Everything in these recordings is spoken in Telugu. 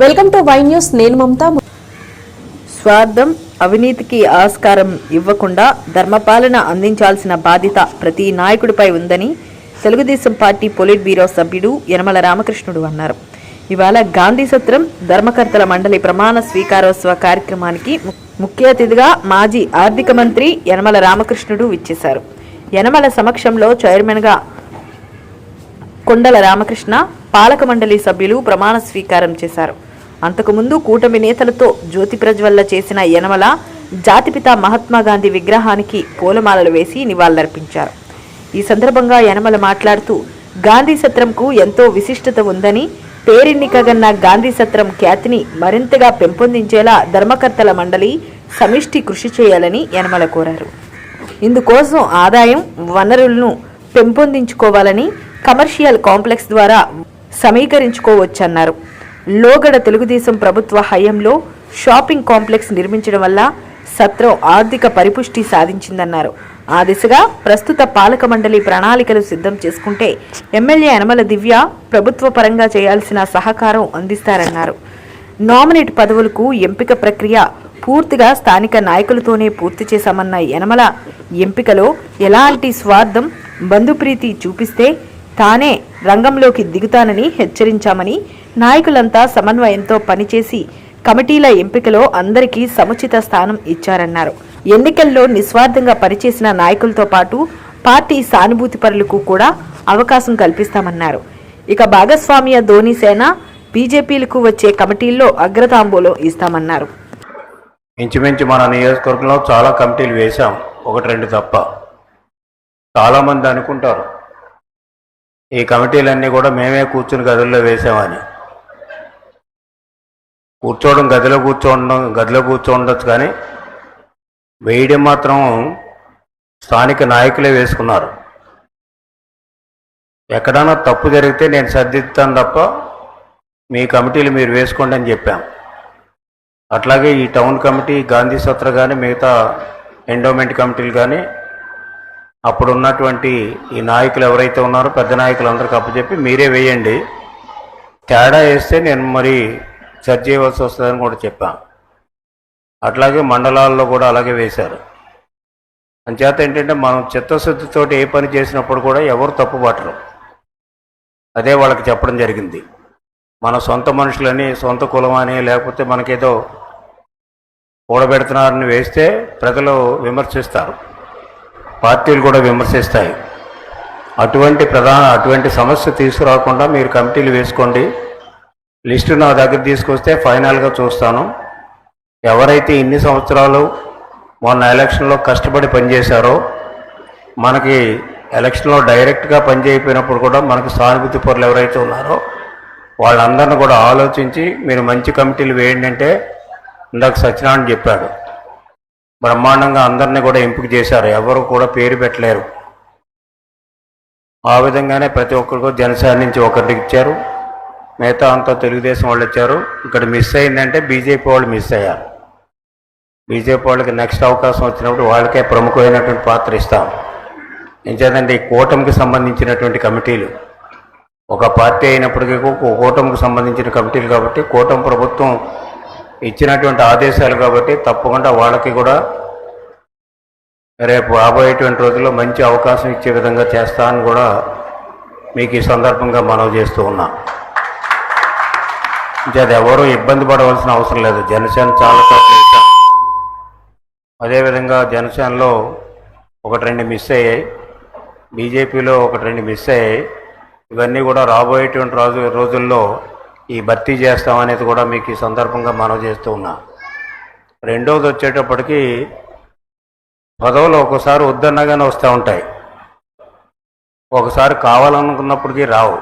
వెల్కమ్ టు వై న్యూస్ నేను మమతా. స్వార్థం అవినీతికి ఆస్కారం ఇవ్వకుండా ధర్మపాలన అందించాల్సిన బాధ్యత ప్రతి నాయకుడిపై ఉందని తెలుగుదేశం పార్టీ పొలిట్ బ్యూరో సభ్యుడు యనమల రామకృష్ణుడు అన్నారు. ఇవాళ గాంధీ సత్రం ధర్మకర్తల మండలి ప్రమాణ స్వీకారోత్సవ కార్యక్రమానికి ము- ముఖ్య అతిథిగా మాజీ ఆర్థిక మంత్రి యనమల రామకృష్ణుడు విచ్చేశారు. యనమల సమక్షంలో చైర్మన్గా కొండల రామకృష్ణ పాలక మండలి సభ్యులు ప్రమాణ స్వీకారం చేశారు. అంతకుముందు కూటమి నేతలతో జ్యోతి ప్రజ్వల్ల చేసిన యనమల జాతిపిత మహాత్మా గాంధీ విగ్రహానికి పూలమాలలు వేసి నివాళులర్పించారు. ఈ సందర్భంగా యనమల మాట్లాడుతూ గాంధీ సత్రంకు ఎంతో విశిష్టత ఉందని పేరెన్నికగన్న గాంధీ సత్రం ఖ్యాతిని మరింతగా పెంపొందించేలా ధర్మకర్తల మండలి సమిష్టి కృషి చేయాలని యనమల కోరారు. ఇందుకోసం ఆదాయం వనరులను పెంపొందించుకోవాలని కమర్షియల్ కాంప్లెక్స్ ద్వారా సమీకరించుకోవచ్చన్నారు. లోగడ తెలుగుదేశం ప్రభుత్వ హయాంలో షాపింగ్ కాంప్లెక్స్ నిర్మించడం వల్ల సత్రం ఆర్థిక పరిపుష్టి సాధించిందన్నారు. ఆ దిశగా ప్రస్తుత పాలక మండలి ప్రణాళికలు సిద్ధం చేసుకుంటే ఎమ్మెల్యే యనమల దివ్య ప్రభుత్వ పరంగా చేయాల్సిన సహకారం అందిస్తారన్నారు. నామినేట్ పదవులకు ఎంపిక ప్రక్రియ పూర్తిగా స్థానిక నాయకులతోనే పూర్తి చేశామన్న యనమల ఎంపికలో ఎలాంటి స్వార్థం బంధుప్రీతి చూపిస్తే తానే రంగంలోకి దిగుతానని హెచ్చరించామని నాయకులంతా సమన్వయంతో పనిచేసి కమిటీల ఎంపికలో అందరికీ సముచిత స్థానం ఇచ్చారన్నారు. ఎన్నికల్లో నిస్వార్థంగా పనిచేసిన నాయకులతో పాటు పార్టీ సానుభూతి పరులకు కూడా అవకాశం కల్పిస్తామన్నారు. ఇక భాగస్వామ్య ధోని సేన బీజేపీలకు వచ్చే కమిటీల్లో అగ్రతాంబూలం ఇస్తామన్నారు. ఇంచుమించు మన నియోజకవర్గంలో చాలా కమిటీలు వేశాం. ఒకటి రెండు తప్ప. చాలామంది అనుకుంటారు. ఈ కమిటీలన్నీ కూడా మేమే కూర్చుని గదుల్లో వేసామని కూర్చోవడం గదిలో కూర్చోండం గదిలో కూర్చోండొచ్చు కానీ వేయడం మాత్రం స్థానిక నాయకులే వేసుకున్నారు. ఎక్కడైనా తప్పు జరిగితే నేను సర్దిద్దాను తప్ప మీ కమిటీలు మీరు వేసుకోండి అని చెప్పాం. అట్లాగే ఈ టౌన్ కమిటీ గాంధీ సత్ర కానీ మిగతా ఎండోమెంట్ కమిటీలు కానీ అప్పుడు ఉన్నటువంటి ఈ నాయకులు ఎవరైతే ఉన్నారో పెద్ద నాయకులు అందరికీ అప్పచెప్పి మీరే వేయండి. తేడా వేస్తే నేను మరి సర్చ్ చేయవలసి వస్తుందని కూడా చెప్పాను అట్లాగే మండలాల్లో కూడా అలాగే వేశారు. అంచేత ఏంటంటే మనం చిత్తశుద్ధితోటి ఏ పని చేసినప్పుడు కూడా ఎవరు తప్పు పట్టరు. అదే వాళ్ళకి చెప్పడం జరిగింది. మన సొంత మనుషులని సొంత కులం అని లేకపోతే మనకేదో కూడబెడుతున్నారని వేస్తే ప్రజలు విమర్శిస్తారు. పార్టీలు కూడా విమర్శిస్తాయి. అటువంటి ప్రధాన అటువంటి సమస్య తీసుకురాకుండా మీరు కమిటీలు వేసుకోండి. లిస్టు నా దగ్గర తీసుకొస్తే ఫైనల్గా చూస్తాను. ఎవరైతే ఇన్ని సంవత్సరాలు మొన్న ఎలక్షన్లో కష్టపడి పనిచేశారో మనకి ఎలక్షన్లో డైరెక్ట్గా పనిచేయకపోయినప్పుడు కూడా మనకు సానుభూతి పరులు ఎవరైతే ఉన్నారో వాళ్ళందరిని కూడా ఆలోచించి మీరు మంచి కమిటీలు వేయండి అంటే ఇందాక సత్యనారాయణ చెప్పాడు. బ్రహ్మాండంగా అందరినీ కూడా ఎంపిక చేశారు. ఎవరు కూడా పేరు పెట్టలేరు. ఆ విధంగానే ప్రతి ఒక్కరికి జనసేన నుంచి ఒకరికి ఇచ్చారు. మిగతా అంతా తెలుగుదేశం వాళ్ళు ఇచ్చారు. ఇక్కడ మిస్ అయిందంటే బీజేపీ వాళ్ళు మిస్ అయ్యారు. బీజేపీ వాళ్ళకి నెక్స్ట్ అవకాశం వచ్చినప్పుడు వాళ్ళకే ప్రముఖమైనటువంటి పాత్ర ఇస్తాం. ఎంచేదంటే ఈ కూటమికి సంబంధించినటువంటి కమిటీలు. ఒక పార్టీ అయినప్పటికీ కూటమికి సంబంధించిన కమిటీలు కాబట్టి కూటమి ప్రభుత్వం ఇచ్చినటువంటి ఆదేశాలు కాబట్టి తప్పకుండా వాళ్ళకి కూడా రేపు రాబోయేటువంటి రోజుల్లో మంచి అవకాశం ఇచ్చే విధంగా చేస్తా అని కూడా మీకు ఈ సందర్భంగా మనవి చేస్తూ ఉన్నా. ఇంకా అది ఎవరూ ఇబ్బంది పడవలసిన అవసరం లేదు. జనసేన చాలా చోట్ల అదేవిధంగా జనసేనలో ఒకటి రెండు మిస్ అయ్యాయి. బీజేపీలో ఒకటి రెండు మిస్ అయ్యాయి. ఇవన్నీ కూడా రాబోయేటువంటి రోజు రోజుల్లో ఈ భర్తీ చేస్తామనేది కూడా మీకు ఈ సందర్భంగా మనవి చేస్తూ ఉన్నా. రెండవది వచ్చేటప్పటికి పదవులు ఒక్కోసారి వద్దన్నగానే వస్తూ ఉంటాయి. ఒకసారి కావాలనుకున్నప్పటికీ రావు.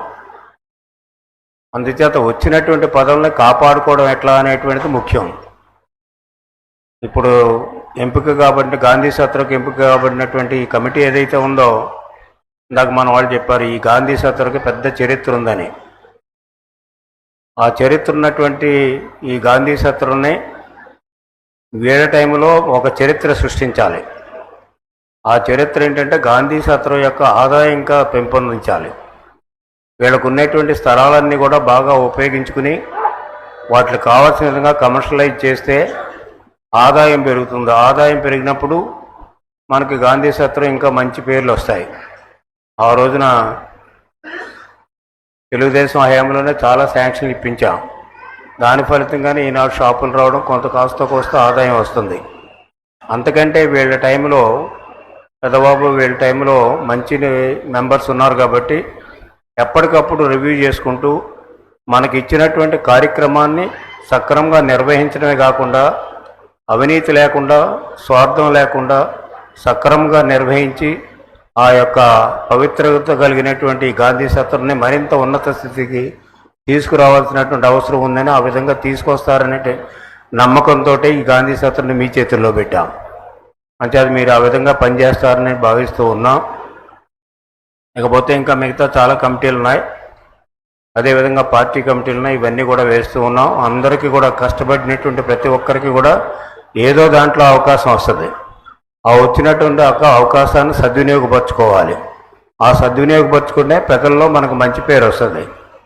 అందుచేత వచ్చినటువంటి పదవుల్ని కాపాడుకోవడం ఎట్లా అనేటువంటిది ముఖ్యం. ఇప్పుడు ఎంపిక కాబట్టి గాంధీ సత్రకు ఎంపిక కాబడినటువంటి ఈ కమిటీ ఏదైతే ఉందో ఇందాక మన వాళ్ళు చెప్పారు ఈ గాంధీ సత్రకు పెద్ద చరిత్ర ఉందని. ఆ చరిత్ర ఉన్నటువంటి ఈ గాంధీ సత్రుల్ని వేరే టైంలో ఒక చరిత్ర సృష్టించాలి. ఆ చరిత్ర ఏంటంటే గాంధీ సత్రం యొక్క ఆదాయం ఇంకా పెంపొందించాలి. వీళ్ళకు ఉన్నటువంటి స్థలాలన్నీ కూడా బాగా ఉపయోగించుకుని వాటికి కావాల్సిన విధంగా కమర్షియలైజ్ చేస్తే ఆదాయం పెరుగుతుంది. ఆదాయం పెరిగినప్పుడు మనకి గాంధీ సత్రం ఇంకా మంచి పేర్లు వస్తాయి. ఆ రోజున తెలుగుదేశం హయాంలోనే చాలా శాంక్షన్లు ఇప్పించాం. దాని ఫలితంగానే ఈనాడు షాపులు రావడం కొంత కాస్త కోస్త ఆదాయం వస్తుంది. అంతకంటే వీళ్ళ టైంలో పెద్దబాబు వీళ్ళ టైంలో మంచి మెంబర్స్ ఉన్నారు కాబట్టి ఎప్పటికప్పుడు రివ్యూ చేసుకుంటూ మనకి ఇచ్చినటువంటి కార్యక్రమాన్ని సక్రమంగా నిర్వహించడమే కాకుండా అవినీతి లేకుండా స్వార్థం లేకుండా సక్రమంగా నిర్వహించి ఆ యొక్క పవిత్రత కలిగినటువంటి గాంధీ సత్రాన్ని మరింత ఉన్నత స్థితికి తీసుకురావాల్సినటువంటి అవసరం ఉందని ఆ విధంగా తీసుకొస్తారనే నమ్మకంతో ఈ గాంధీ సత్రాన్ని మీ చేతుల్లో పెట్టాం. అంటే అది మీరు ఆ విధంగా పనిచేస్తారని భావిస్తూ ఉన్నాం. ఇకపోతే ఇంకా మిగతా చాలా కమిటీలు ఉన్నాయి. అదేవిధంగా పార్టీ కమిటీలు ఉన్నాయి. ఇవన్నీ కూడా వేస్తూ ఉన్నాం. అందరికీ కూడా కష్టపడినటువంటి ప్రతి ఒక్కరికి కూడా ఏదో దాంట్లో అవకాశం వస్తుంది. ఆ వచ్చినటువంటి ఒక అవకాశాన్ని సద్వినియోగపరచుకోవాలి. ఆ సద్వినియోగపరచుకుంటే ప్రజల్లో మనకు మంచి పేరు వస్తుంది.